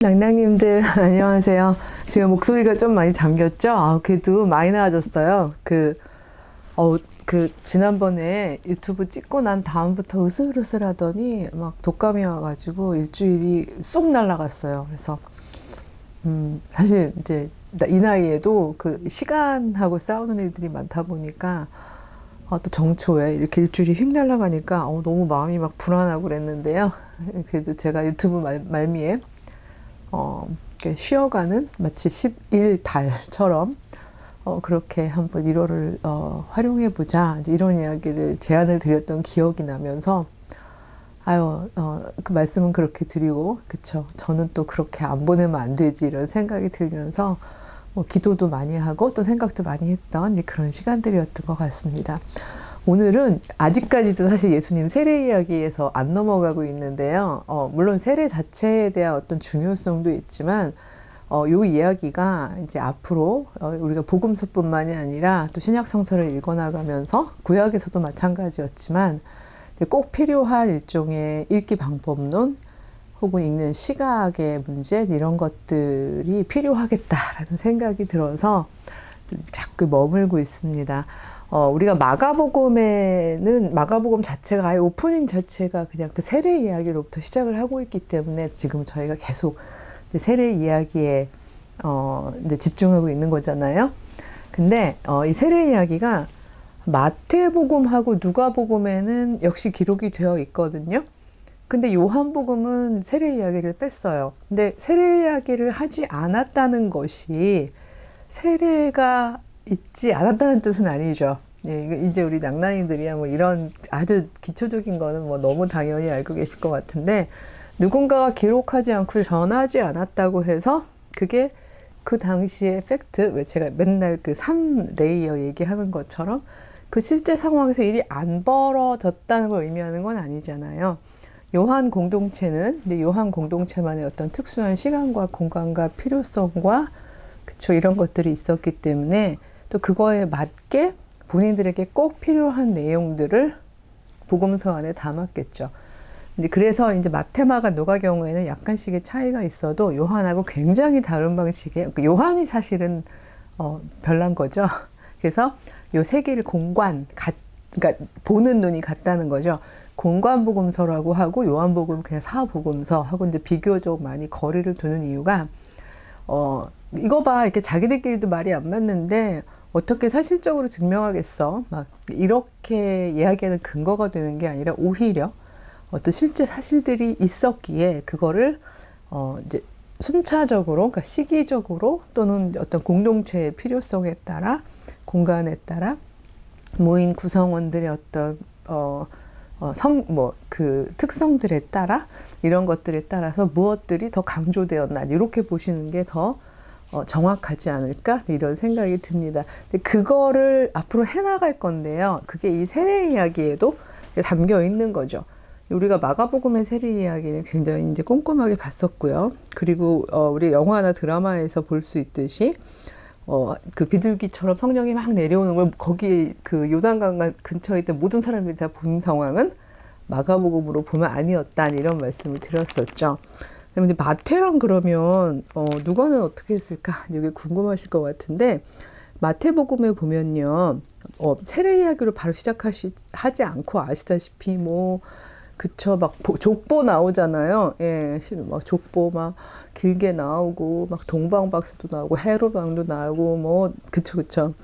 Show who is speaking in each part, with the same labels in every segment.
Speaker 1: 낭낭님들 안녕하세요. 지금 목소리가 좀 많이 잠겼죠? 아, 그래도 많이 나아졌어요. 그, 어, 그 지난번에 유튜브 찍고 난 다음부터 으슬으슬 하더니 막 독감이 와가지고 일주일이 쑥 날라갔어요. 그래서 음, 사실 이제 나- 이 나이에도 그 시간하고 싸우는 일들이 많다 보니까 아, 또 정초에 이렇게 일주일이 휙 날아가니까 어, 너무 마음이 막 불안하고 그랬는데요. 그래도 제가 유튜브 말, 말미에 어, 쉬어가는 마치 11달처럼 어, 그렇게 한번 1월을 어, 활용해 보자 이런 이야기를 제안을 드렸던 기억이 나면서 아유 어, 그 말씀은 그렇게 드리고 그쵸 저는 또 그렇게 안 보내면 안 되지 이런 생각이 들면서 뭐 기도도 많이 하고 또 생각도 많이 했던 그런 시간들이었던 것 같습니다. 오늘은 아직까지도 사실 예수님 세례 이야기에서 안 넘어가고 있는데요. 어, 물론 세례 자체에 대한 어떤 중요성도 있지만 어, 요 이야기가 이제 앞으로 어, 우리가 복음서뿐만이 아니라 또 신약 성서를 읽어나가면서 구약에서도 마찬가지였지만 꼭 필요한 일종의 읽기 방법론 혹은 읽는 시각의 문제 이런 것들이 필요하겠다라는 생각이 들어서 좀 자꾸 머물고 있습니다. 어, 우리가 마가복음에는 마가복음 자체가 아예 오프닝 자체가 그냥 그 세례 이야기로부터 시작을 하고 있기 때문에 지금 저희가 계속 세례 이야기에 어, 이제 집중하고 있는 거잖아요. 근데 어, 이 세례 이야기가 마태복음하고 누가복음에는 역시 기록이 되어 있거든요. 근데 요한복음은 세례 이야기를 뺐어요. 근데 세례 이야기를 하지 않았다는 것이 세례가 있지 않았다는 뜻은 아니죠. 예, 이제 우리 낭낭이들이야 뭐 이런 아주 기초적인 거는 뭐 너무 당연히 알고 계실 것 같은데 누군가가 기록하지 않고 전하지 않았다고 해서 그게 그 당시의 팩트, 왜 제가 맨날 그 3레이어 얘기하는 것처럼 그 실제 상황에서 일이 안 벌어졌다는 걸 의미하는 건 아니잖아요. 요한 공동체는 근데 요한 공동체만의 어떤 특수한 시간과 공간과 필요성과 그쵸 이런 것들이 있었기 때문에 또 그거에 맞게 본인들에게 꼭 필요한 내용들을 복음서 안에 담았겠죠. 근데 그래서 이제 마테마가 누가 경우에는 약간씩의 차이가 있어도 요한하고 굉장히 다른 방식의 그러니까 요한이 사실은 어, 별난 거죠. 그래서 요 세 개를 공관 같 그러니까 보는 눈이 같다는 거죠. 공관 복음서라고 하고 요한 복음 그냥 사복음서 하고 이제 비교적 많이 거리를 두는 이유가 어 이거 봐. 이렇게 자기들끼리도 말이 안 맞는데 어떻게 사실적으로 증명하겠어? 막 이렇게 이야기하는 근거가 되는 게 아니라 오히려 어떤 실제 사실들이 있었기에 그거를 어 이제 순차적으로 그러니까 시기적으로 또는 어떤 공동체의 필요성에 따라 공간에 따라 모인 구성원들의 어떤 어, 어, 성, 뭐, 그 특성들에 따라 이런 것들에 따라서 무엇들이 더 강조되었나 이렇게 보시는 게더 어, 정확하지 않을까 이런 생각이 듭니다. 근데 그거를 앞으로 해나갈 건데요. 그게 이 세례 이야기에도 담겨 있는 거죠. 우리가 마가복음의 세례 이야기는 굉장히 이제 꼼꼼하게 봤었고요. 그리고 어, 우리 영화나 드라마에서 볼 수 있듯이 어, 그 비둘기처럼 성령이 막 내려오는 걸 거기 그 요단강 근처에 있던 모든 사람들이 다 본 상황은 마가복음으로 보면 아니었다 이런 말씀을 드렸었죠. 그다음에 마태랑 그러면 어, 누가는 어떻게 했을까 이게 궁금하실 것 같은데 마태복음에 보면요 어, 세례 이야기로 바로 시작하시 하지 않고 아시다시피 뭐 그쵸 막 보- 족보 나오잖아요. 예, 실- 막 족보 막 길게 나오고 막 동방박사도 나오고 헤로방도 나오고 뭐 그쵸 그쵸.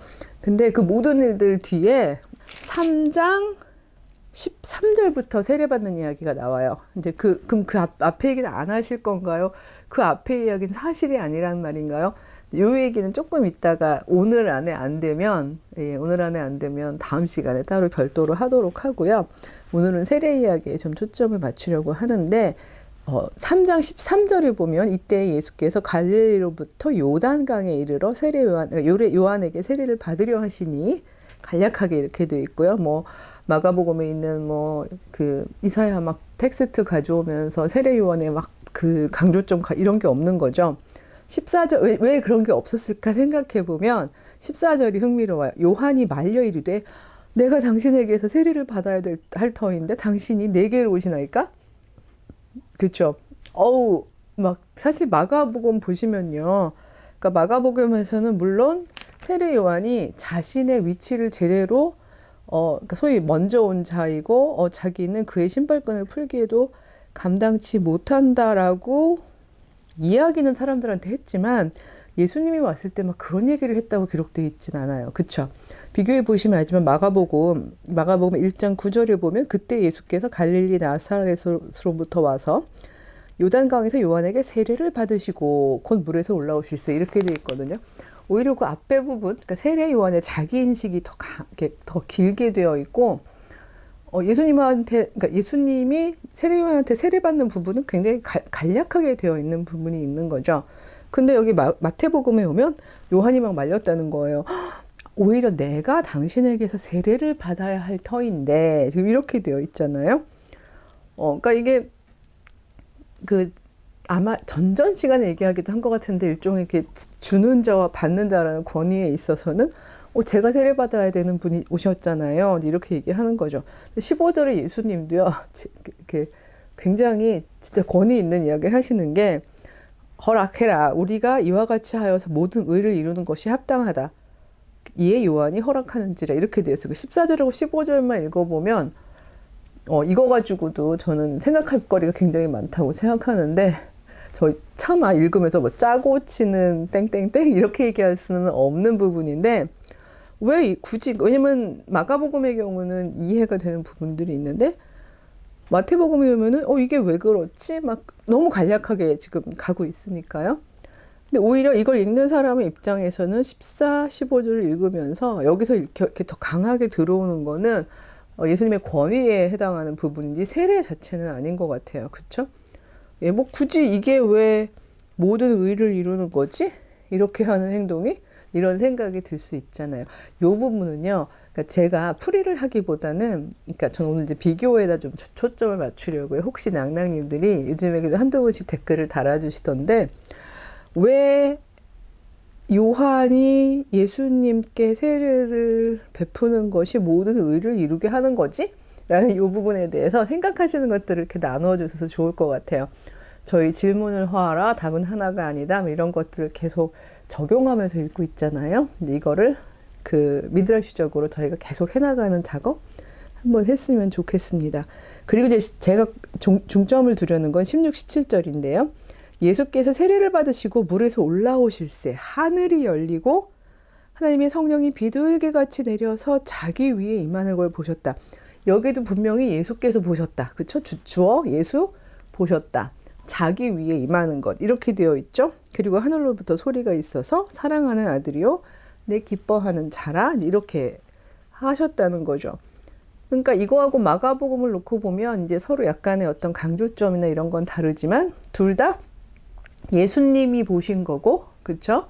Speaker 1: 근데 그 모든 일들 뒤에 3장 13절부터 세례받는 이야기가 나와요. 이제 그, 그럼 그 앞, 앞에 얘기는 안 하실 건가요? 그 앞에 이야기는 사실이 아니란 말인가요? 요 얘기는 조금 있다가 오늘 안에 안 되면, 예, 오늘 안에 안 되면 다음 시간에 따로 별도로 하도록 하고요. 오늘은 세례 이야기에 좀 초점을 맞추려고 하는데, 어, 3장 13절을 보면 이때 예수께서 갈릴리로부터 요단강에 이르러 세례 요한, 그러니까 요래- 요한에게 세례를 받으려 하시니 간략하게 이렇게 돼 있고요. 뭐 마가복음에 있는 뭐 그 이사야 막 텍스트 가져오면서 세례 요한의 막 그 강조점 가- 이런 게 없는 거죠. 14절 왜, 왜 그런 게 없었을까 생각해 보면 14절이 흥미로워요. 요한이 말려 이르되 내가 당신에게서 세례를 받아야 될, 할 터인데 당신이 내게로 오시나이까? 그쵸. 어우, 막, 사실 마가복음 보시면요. 그러니까 마가복음에서는 물론 세례 요한이 자신의 위치를 제대로 어, 그러니까 소위 먼저 온 자이고, 어, 자기는 그의 신발끈을 풀기에도 감당치 못한다라고 이야기는 사람들한테 했지만, 예수님이 왔을 때 막 그런 얘기를 했다고 기록되어 있진 않아요. 그쵸? 비교해 보시면 알지만 마가복음, 마가복음 1장 9절에 보면 그때 예수께서 갈릴리 나사렛으로부터 와서 요단강에서 요한에게 세례를 받으시고 곧 물에서 올라오실세 이렇게 되어 있거든요. 오히려 그 앞에 부분, 그러니까 세례 요한의 자기 인식이 더, 가, 더 길게 되어 있고, 어, 예수님한테, 그러니까 예수님이 세례 요한한테 세례 받는 부분은 굉장히 갈, 간략하게 되어 있는 부분이 있는 거죠. 근데 여기 마, 마태복음에 오면 요한이 막 말렸다는 거예요. 오히려 내가 당신에게서 세례를 받아야 할 터인데 지금 이렇게 되어 있잖아요. 어, 그러니까 이게 그 아마 전전 시간에 얘기하기도 한 것 같은데 일종의 이렇게 주는 자와 받는 자라는 권위에 있어서는 어, 제가 세례 받아야 되는 분이 오셨잖아요. 이렇게 얘기하는 거죠. 15절에 예수님도요, 이렇게 굉장히 진짜 권위 있는 이야기를 하시는 게 허락해라. 우리가 이와 같이 하여서 모든 의를 이루는 것이 합당하다. 이에 요한이 허락하는지라 이렇게 되어 있어요. 14절하고 15절만 읽어보면 어, 이거 가지고도 저는 생각할 거리가 굉장히 많다고 생각하는데 저 차마 읽으면서 뭐 짜고 치는 땡땡땡 이렇게 얘기할 수는 없는 부분인데 왜 굳이 왜냐면 마가복음의 경우는 이해가 되는 부분들이 있는데 마태복음에 보면은 어 이게 왜 그렇지 막 너무 간략하게 지금 가고 있으니까요. 근데 오히려 이걸 읽는 사람의 입장에서는 14, 15절을 읽으면서 여기서 이렇게 더 강하게 들어오는 거는 어, 예수님의 권위에 해당하는 부분인지 세례 자체는 아닌 것 같아요. 그쵸? 예, 뭐 굳이 이게 왜 모든 의를 이루는 거지? 이렇게 하는 행동이? 이런 생각이 들 수 있잖아요. 요 부분은요, 그러니까 제가 풀이를 하기보다는, 그러니까 저는 오늘 이제 비교에다 좀 초점을 맞추려고요. 혹시 낭낭님들이 요즘에 그래도 한두 번씩 댓글을 달아주시던데, 왜 요한이 예수님께 세례를 베푸는 것이 모든 의를 이루게 하는 거지? 라는 이 부분에 대해서 생각하시는 것들을 이렇게 나누어 주셔서 좋을 것 같아요. 저희 질문을 하라, 답은 하나가 아니다, 뭐 이런 것들을 계속 적용하면서 읽고 있잖아요. 이거를 그 미드라시적으로 저희가 계속 해나가는 작업 한번 했으면 좋겠습니다. 그리고 이제 제가 중, 중점을 두려는 건 16, 17절인데요. 예수께서 세례를 받으시고 물에서 올라오실새 하늘이 열리고 하나님의 성령이 비둘기 같이 내려서 자기 위에 임하는 걸 보셨다. 여기도 분명히 예수께서 보셨다. 그쵸? 주, 주어 예수 보셨다. 자기 위에 임하는 것 이렇게 되어 있죠. 그리고 하늘로부터 소리가 있어서 사랑하는 아들이요 내 기뻐하는 자라 이렇게 하셨다는 거죠. 그러니까 이거하고 마가복음을 놓고 보면 이제 서로 약간의 어떤 강조점이나 이런 건 다르지만 둘 다 예수님이 보신 거고 그렇죠?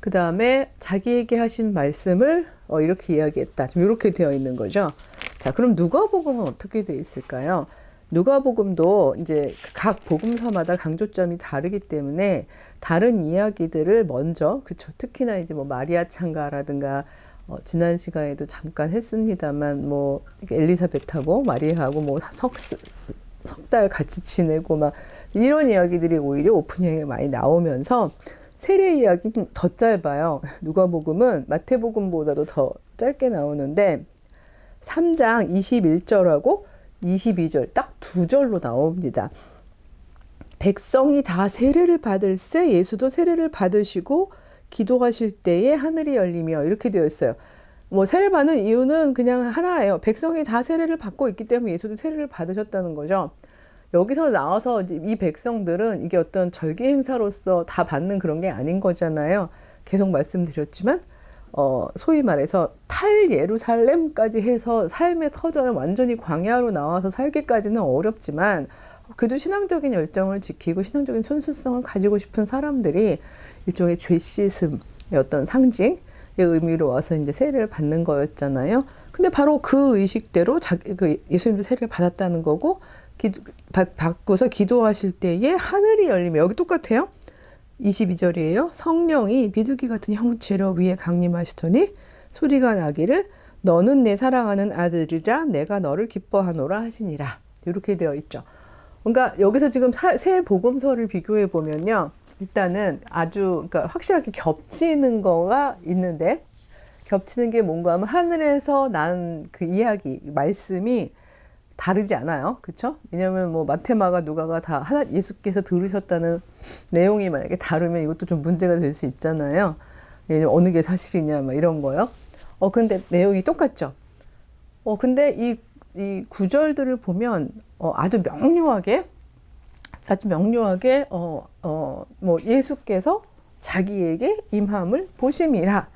Speaker 1: 그 다음에 자기에게 하신 말씀을 어, 이렇게 이야기했다. 좀 이렇게 되어 있는 거죠. 자, 그럼 누가복음은 어떻게 되어 있을까요? 누가복음도 이제 각 복음서마다 강조점이 다르기 때문에 다른 이야기들을 먼저 그쵸 특히나 이제 뭐 마리아 창가라든가 어, 지난 시간에도 잠깐 했습니다만 뭐 엘리사벳하고 마리아하고 뭐 석 석 달 같이 지내고 막 이런 이야기들이 오히려 오프닝에 많이 나오면서 세례 이야기는 더 짧아요. 누가복음은 마태복음보다도 더 짧게 나오는데 3장 21절하고 22절 딱 두 절로 나옵니다. 백성이 다 세례를 받을세 예수도 세례를 받으시고 기도하실 때에 하늘이 열리며 이렇게 되어 있어요. 뭐 세례 받는 이유는 그냥 하나예요. 백성이 다 세례를 받고 있기 때문에 예수도 세례를 받으셨다는 거죠. 여기서 나와서 이 백성들은 이게 어떤 절기 행사로서 다 받는 그런 게 아닌 거잖아요. 계속 말씀드렸지만 어, 소위 말해서 탈 예루살렘까지 해서 삶의 터전을 완전히 광야로 나와서 살기까지는 어렵지만 그래도 신앙적인 열정을 지키고 신앙적인 순수성을 가지고 싶은 사람들이 일종의 죄 씻음의 어떤 상징의 의미로 와서 이제 세례를 받는 거였잖아요. 근데 바로 그 의식대로 자기 그 예수님도 세례를 받았다는 거고 기도, 받, 받고서 기도하실 때에 하늘이 열리면 여기 똑같아요. 22절이에요. 성령이 비둘기 같은 형체로 위에 강림하시더니 소리가 나기를 너는 내 사랑하는 아들이라 내가 너를 기뻐하노라 하시니라. 이렇게 되어 있죠. 그러니까 여기서 지금 사- 세 복음서를 비교해 보면요. 일단은 아주 그러니까 확실하게 겹치는 거가 있는데 겹치는 게 뭔가 하면 하늘에서 난 그 이야기 말씀이 다르지 않아요. 그렇죠? 왜냐하면 뭐 마테마가 누가가 다 하나 예수께서 들으셨다는 내용이 만약에 다르면 이것도 좀 문제가 될 수 있잖아요. 왜냐면 어느 게 사실이냐 막 이런 거요. 어 근데 내용이 똑같죠. 어 근데 이 이 구절들을 보면 어 아주 명료하게 아주 명료하게 어 어 뭐 예수께서 자기에게 임함을 보심이라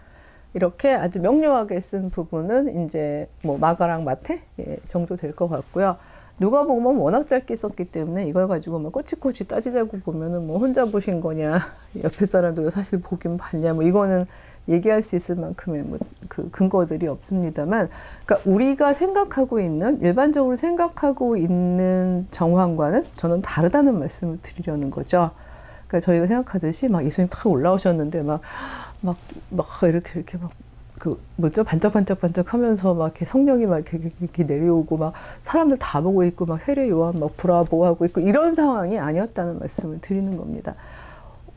Speaker 1: 이렇게 아주 명료하게 쓴 부분은 이제 뭐 마가랑 마태 예, 정도 될 것 같고요. 누가 보면 워낙 짧게 썼기 때문에 이걸 가지고 막 꼬치꼬치 따지자고 보면은 뭐 혼자 보신 거냐 옆에 사람도 사실 보긴 봤냐 뭐 이거는 얘기할 수 있을 만큼의 뭐 그 근거들이 없습니다만 그러니까 우리가 생각하고 있는 일반적으로 생각하고 있는 정황과는 저는 다르다는 말씀을 드리려는 거죠. 그러니까 저희가 생각하듯이 막 예수님 탁 올라오셨는데 막 막 막 이렇게 이렇게 막 그 뭐죠 반짝반짝반짝 하면서 막 이렇게 성령이 막 이렇게, 이렇게 내려오고 막 사람들 다 보고 있고 막 세례 요한 막 브라보 하고 있고 이런 상황이 아니었다는 말씀을 드리는 겁니다.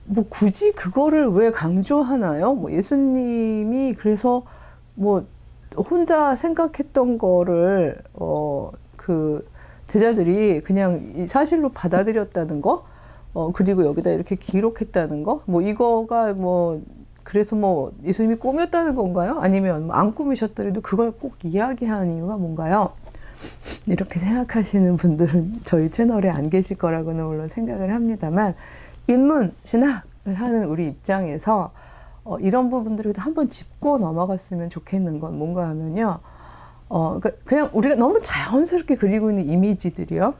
Speaker 1: 뭐 굳이 그거를 왜 강조하나요? 뭐 예수님이 그래서 뭐 혼자 생각했던 거를 어 그 제자들이 그냥 이 사실로 받아들였다는 거, 어 그리고 여기다 이렇게 기록했다는 거, 뭐 이거가 뭐 그래서 뭐 예수님이 꾸몄다는 건가요? 아니면 뭐안 꾸미셨더라도 그걸 꼭 이야기하는 이유가 뭔가요? 이렇게 생각하시는 분들은 저희 채널에 안 계실 거라고는 물론 생각을 합니다만 인문 신학을 하는 우리 입장에서 어, 이런 부분들을 한번 짚고 넘어갔으면 좋겠는 건 뭔가 하면요. 어, 그러니까 그냥 우리가 너무 자연스럽게 그리고 있는 이미지들이요.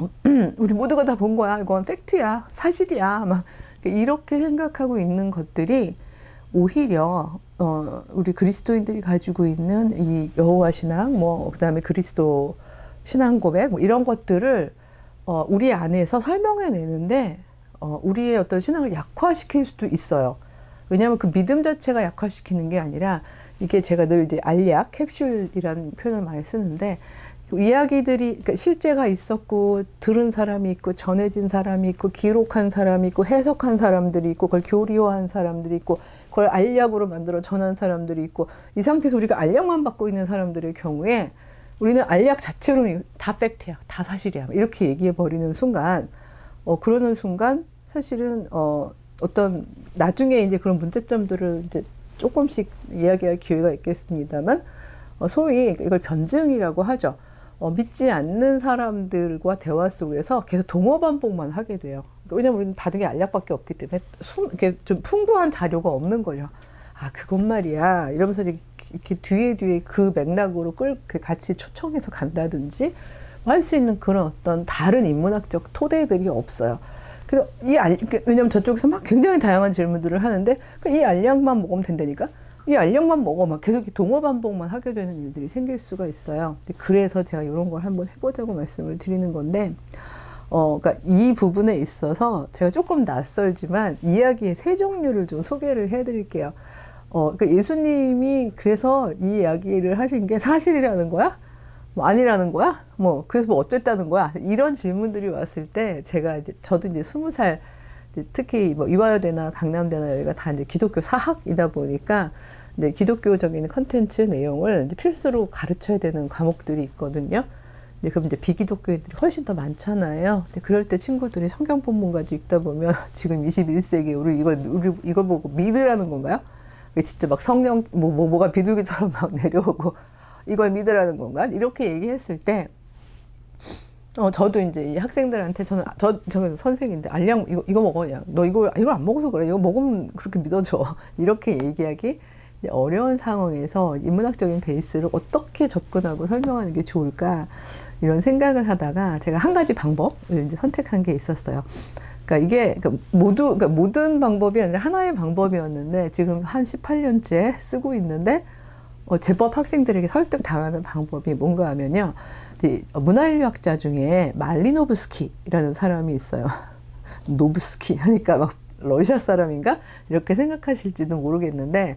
Speaker 1: 어, 우리 모두가 다 본 거야. 이건 팩트야. 사실이야. 막 이렇게 생각하고 있는 것들이 오히려 어, 우리 그리스도인들이 가지고 있는 이 여호와 신앙, 뭐 그다음에 그리스도 신앙 고백 뭐 이런 것들을 어, 우리 안에서 설명해 내는데 어, 우리의 어떤 신앙을 약화시킬 수도 있어요. 왜냐하면 그 믿음 자체가 약화시키는 게 아니라 이게 제가 늘 이제 알약 캡슐이라는 표현을 많이 쓰는데 그 이야기들이 그러니까 실제가 있었고 들은 사람이 있고 전해진 사람이 있고 기록한 사람이 있고 해석한 사람들이 있고 그걸 교리화한 사람들이 있고 그걸 알약으로 만들어 전한 사람들이 있고 이 상태에서 우리가 알약만 받고 있는 사람들의 경우에 우리는 알약 자체로 다 팩트야 다 사실이야 이렇게 얘기해 버리는 순간 어 그러는 순간 사실은 어 어떤 나중에 이제 그런 문제점들을 이제 조금씩 이야기할 기회가 있겠습니다만 어, 소위 이걸 변증이라고 하죠. 어, 믿지 않는 사람들과 대화 속에서 계속 동어 반복만 하게 돼요. 그러니까 왜냐면 우리는 받은 게 알약밖에 없기 때문에 숨, 이렇게 좀 풍부한 자료가 없는 거죠. 아, 그건 말이야. 이러면서 이렇게, 뒤에 뒤에 그 맥락으로 끌, 그 같이 초청해서 간다든지 할 수 있는 그런 어떤 다른 인문학적 토대들이 없어요. 그래서 이 알, 그러니까 왜냐면 저쪽에서 막 굉장히 다양한 질문들을 하는데 그이 알약만 먹으면 된다니까? 이 알약만 먹어 막 계속 동어 반복만 하게 되는 일들이 생길 수가 있어요. 그래서 제가 이런 걸 한번 해보자고 말씀을 드리는 건데, 어, 그러니까 이 부분에 있어서 제가 조금 낯설지만 이야기의 세 종류를 좀 소개를 해드릴게요. 어, 그러니까 예수님이 그래서 이 이야기를 하신 게 사실이라는 거야? 뭐 아니라는 거야? 뭐 그래서 뭐 어쨌다는 거야? 이런 질문들이 왔을 때 제가 이제 저도 이제 스무 살 특히 뭐 이화여대나 강남대나 여기가 다 이제 기독교 사학이다 보니까 이제 기독교적인 컨텐츠 내용을 이제 필수로 가르쳐야 되는 과목들이 있거든요. 근데 그럼 이제 비기독교인들이 훨씬 더 많잖아요. 근데 그럴 때 친구들이 성경 본문까지 읽다 보면 지금 21세기에 우리 이걸 우리 이걸 보고 믿으라는 건가요? 진짜 막 성령 뭐, 뭐 뭐가 비둘기처럼 막 내려오고 이걸 믿으라는 건가? 이렇게 얘기했을 때 어, 저도 이제 이 학생들한테 저는 저 저는 선생인데 알량 이거 이거 먹어 야. 너 이거 이걸 안 먹어서 그래. 이거 먹으면 그렇게 믿어줘. 이렇게 얘기하기 어려운 상황에서 인문학적인 베이스를 어떻게 접근하고 설명하는 게 좋을까 이런 생각을 하다가 제가 한 가지 방법을 이제 선택한 게 있었어요. 그러니까 이게 그러니까 모두 그러니까 모든 방법이 아니라 하나의 방법이었는데 지금 한 18년째 쓰고 있는데 어, 제법 학생들에게 설득 당하는 방법이 뭔가 하면요. 이 문화인류학자 중에 말리노브스키라는 사람이 있어요. 노브스키 하니까 막 러시아 사람인가 이렇게 생각하실지도 모르겠는데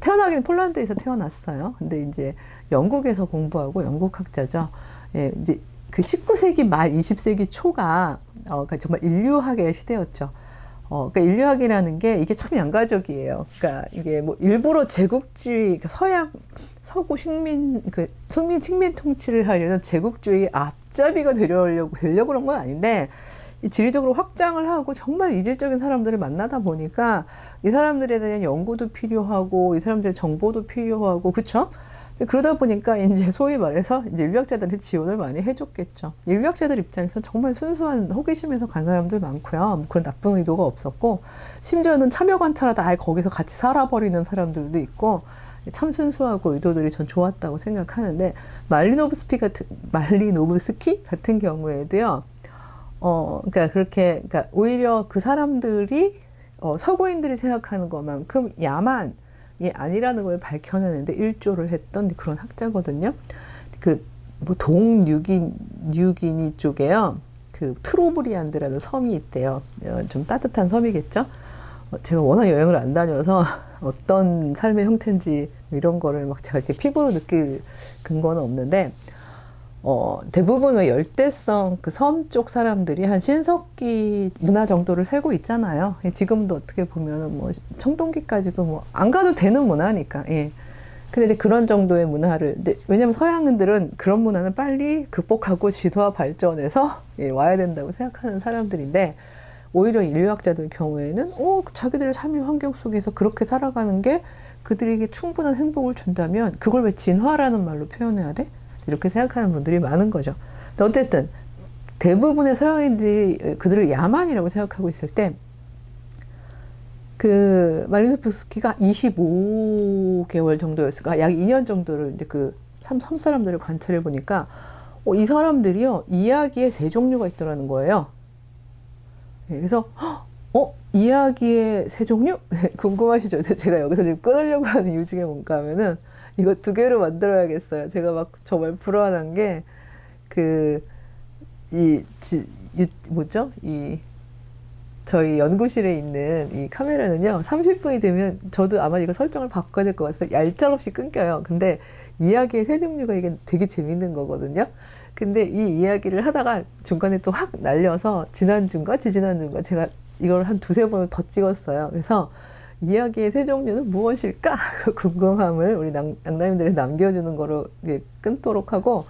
Speaker 1: 태어나기는 폴란드에서 태어났어요. 근데 이제 영국에서 공부하고 영국 학자죠. 예, 이제 그 19세기 말 20세기 초가 어, 그러니까 정말 인류학의 시대였죠. 어, 그러니까 인류학이라는 게 이게 참 양가적이에요. 그러니까 이게 뭐 일부러 제국주의, 그러니까 서양, 서구 식민, 그, 식민, 식민 통치를 하려는 제국주의 앞잡이가 되려고, 되려고 그런 건 아닌데, 이 지리적으로 확장을 하고 정말 이질적인 사람들을 만나다 보니까 이 사람들에 대한 연구도 필요하고 이 사람들의 정보도 필요하고 그쵸? 그러다 보니까 이제 소위 말해서 이제 인류학자들이 지원을 많이 해줬겠죠. 인류학자들 입장에서는 정말 순수한 호기심에서 간 사람들 많고요. 뭐 그런 나쁜 의도가 없었고 심지어는 참여 관찰하다 아예 거기서 같이 살아버리는 사람들도 있고 참 순수하고 의도들이 전 좋았다고 생각하는데 말리노브스키 같은 말리노브스키 같은 경우에도요. 어, 그러니까 그렇게, 그러니까 오히려 그 사람들이 어, 서구인들이 생각하는 것만큼 야만이 아니라는 걸 밝혀내는데 일조를 했던 그런 학자거든요. 그, 뭐, 동유긴, 뉴기니 쪽에요. 그, 트로브리안드라는 섬이 있대요. 어, 좀 따뜻한 섬이겠죠? 어, 제가 워낙 여행을 안 다녀서 어떤 삶의 형태인지 이런 거를 막 제가 이렇게 피부로 느낄 근거는 없는데, 어, 대부분 왜 열대성 그 섬 쪽 사람들이 한 신석기 문화 정도를 살고 있잖아요. 예, 지금도 어떻게 보면은 뭐 청동기까지도 뭐 안 가도 되는 문화니까. 예. 근데 이제 그런 정도의 문화를, 왜냐면 서양인들은 그런 문화는 빨리 극복하고 지도화 발전해서 예, 와야 된다고 생각하는 사람들인데, 오히려 인류학자들 경우에는, 어, 자기들의 삶의 환경 속에서 그렇게 살아가는 게 그들에게 충분한 행복을 준다면, 그걸 왜 진화라는 말로 표현해야 돼? 이렇게 생각하는 분들이 많은 거죠. 어쨌든 대부분의 서양인들이 그들을 야만이라고 생각하고 있을 때, 그 말리노프스키가 25개월 정도였을까, 약 2년 정도를 이제 그 섬, 섬 사람들을 관찰해 보니까, 어, 이 사람들이요 이야기에 세 종류가 있더라는 거예요. 예, 그래서 어 이야기의 세 종류 궁금하시죠? 제가 여기서 지금 끊으려고 하는 이유 중에 뭔가 하면은. 이거 두 개로 만들어야겠어요. 제가 막 정말 불안한 게, 그, 이, 뭐죠? 이, 저희 연구실에 있는 이 카메라는요, 30분이 되면 저도 아마 이거 설정을 바꿔야 될 것 같아서 얄짤없이 끊겨요. 근데 이야기의 세 종류가 이게 되게 재밌는 거거든요. 근데 이 이야기를 하다가 중간에 또 확 날려서 지난주인가 지지난주인가 제가 이걸 한 두세 번을 더 찍었어요. 그래서 이야기의 세 종류는 무엇일까? 그 궁금함을 우리 낭남님들이 남겨주는 거로 끊도록 하고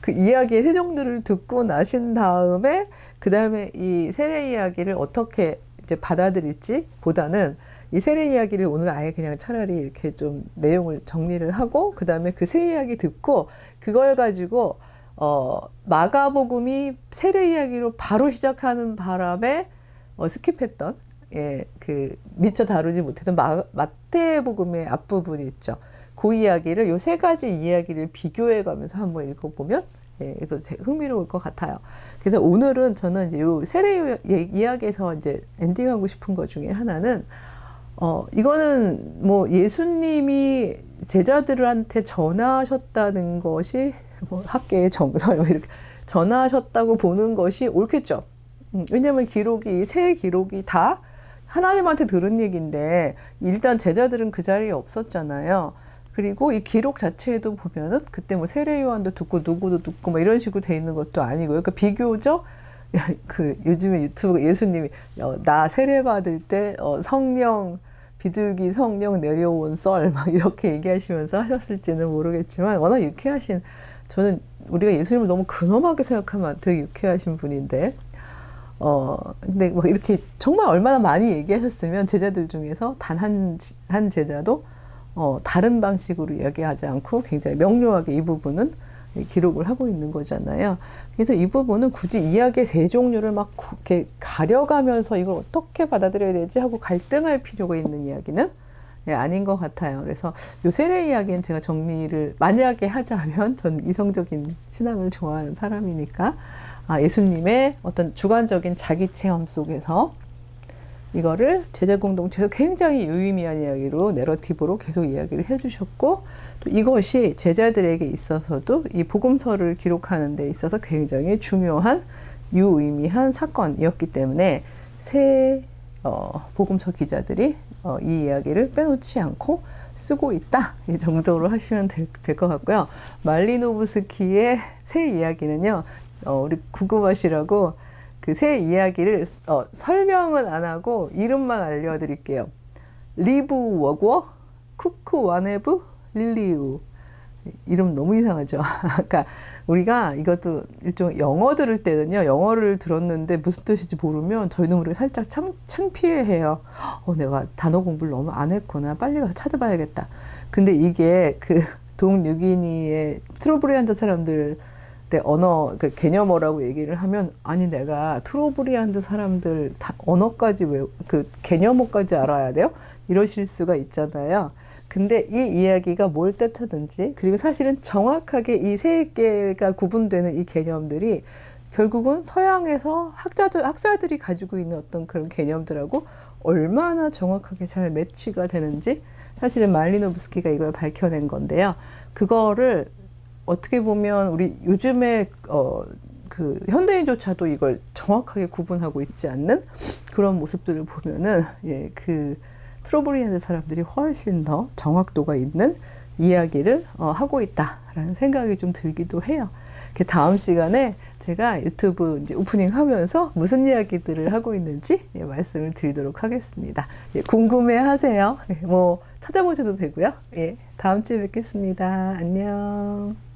Speaker 1: 그 이야기의 세 종류를 듣고 나신 다음에 그 다음에 이 세례 이야기를 어떻게 이제 받아들일지 보다는 이 세례 이야기를 오늘 아예 그냥 차라리 이렇게 좀 내용을 정리를 하고 그 다음에 그 세 이야기 듣고 그걸 가지고 어 마가복음이 세례 이야기로 바로 시작하는 바람에 어 스킵했던 예, 그 미처 다루지 못했던 마, 마태복음의 앞부분이 있죠. 그 이야기를 요 세 가지 이야기를 비교해 가면서 한번 읽어보면 예, 또 흥미로울 것 같아요. 그래서 오늘은 저는 이제 요 세례 이야기에서 이제 엔딩하고 싶은 것 중에 하나는 어, 이거는 뭐 예수님이 제자들한테 전하셨다는 것이 뭐 학계의 정설 뭐 이렇게 전하셨다고 보는 것이 옳겠죠. 음, 왜냐하면 기록이 세 기록이 다 하나님한테 들은 얘기인데 일단 제자들은 그 자리에 없었잖아요. 그리고 이 기록 자체에도 보면은 그때 뭐 세례 요한도 듣고 누구도 듣고 뭐 이런 식으로 돼 있는 것도 아니고 그러니까 비교적 그 요즘에 유튜브 예수님이 어, 나 세례 받을 때 어, 성령 비둘기 성령 내려온 썰 막 이렇게 얘기하시면서 하셨을지는 모르겠지만 워낙 유쾌하신 저는 우리가 예수님을 너무 근엄하게 생각하면 되게 유쾌하신 분인데 어, 근데 막 이렇게 정말 얼마나 많이 얘기하셨으면 제자들 중에서 단 한, 한 제자도 어, 다른 방식으로 이야기하지 않고 굉장히 명료하게 이 부분은 기록을 하고 있는 거잖아요. 그래서 이 부분은 굳이 이야기의 세 종류를 막 이렇게 가려가면서 이걸 어떻게 받아들여야 되지 하고 갈등할 필요가 있는 이야기는 네, 아닌 것 같아요. 그래서 요 세례 이야기는 제가 정리를 만약에 하자면 전 이성적인 신앙을 좋아하는 사람이니까 아, 예수님의 어떤 주관적인 자기 체험 속에서 이거를 제자 공동체에서 굉장히 유의미한 이야기로 내러티브로 계속 이야기를 해주셨고 또 이것이 제자들에게 있어서도 이 복음서를 기록하는 데 있어서 굉장히 중요한 유의미한 사건이었기 때문에 새 어, 복음서 기자들이 어, 이 이야기를 빼놓지 않고 쓰고 있다 이 정도로 하시면 될 것 같고요. 말리노브스키의 새 이야기는요. 어, 우리 궁금하시라고 그 새 이야기를 어, 설명은 안 하고 이름만 알려드릴게요. 리브 워거, 쿠크 와네브, 릴리우. 이름 너무 이상하죠. 아까 우리가 이것도 일종 영어 들을 때는요, 영어를 들었는데 무슨 뜻인지 모르면 저희는 우리가 살짝 참, 창피해해요. 어, 내가 단어 공부를 너무 안 했구나. 빨리 가서 찾아봐야겠다. 근데 이게 그 동유기니의 트로브리안드 사람들 의 언어, 그 개념어라고 얘기를 하면, 아니, 내가 트로브리안드 사람들 다 언어까지 왜, 그 개념어까지 알아야 돼요? 이러실 수가 있잖아요. 근데 이 이야기가 뭘 뜻하든지 그리고 사실은 정확하게 이 세 개가 구분되는 이 개념들이 결국은 서양에서 학자들 학자들이 가지고 있는 어떤 그런 개념들하고 얼마나 정확하게 잘 매치가 되는지 사실은 말리노브스키가 이걸 밝혀낸 건데요. 그거를 어떻게 보면 우리 요즘에 어, 그 현대인조차도 이걸 정확하게 구분하고 있지 않는 그런 모습들을 보면은 예, 그 트로브리안드 사람들이 훨씬 더 정확도가 있는 이야기를 어, 하고 있다라는 생각이 좀 들기도 해요. 그 다음 시간에 제가 유튜브 이제 오프닝 하면서 무슨 이야기들을 하고 있는지 예, 말씀을 드리도록 하겠습니다. 예, 궁금해 하세요. 예, 뭐 찾아보셔도 되고요. 예, 다음 주에 뵙겠습니다. 안녕.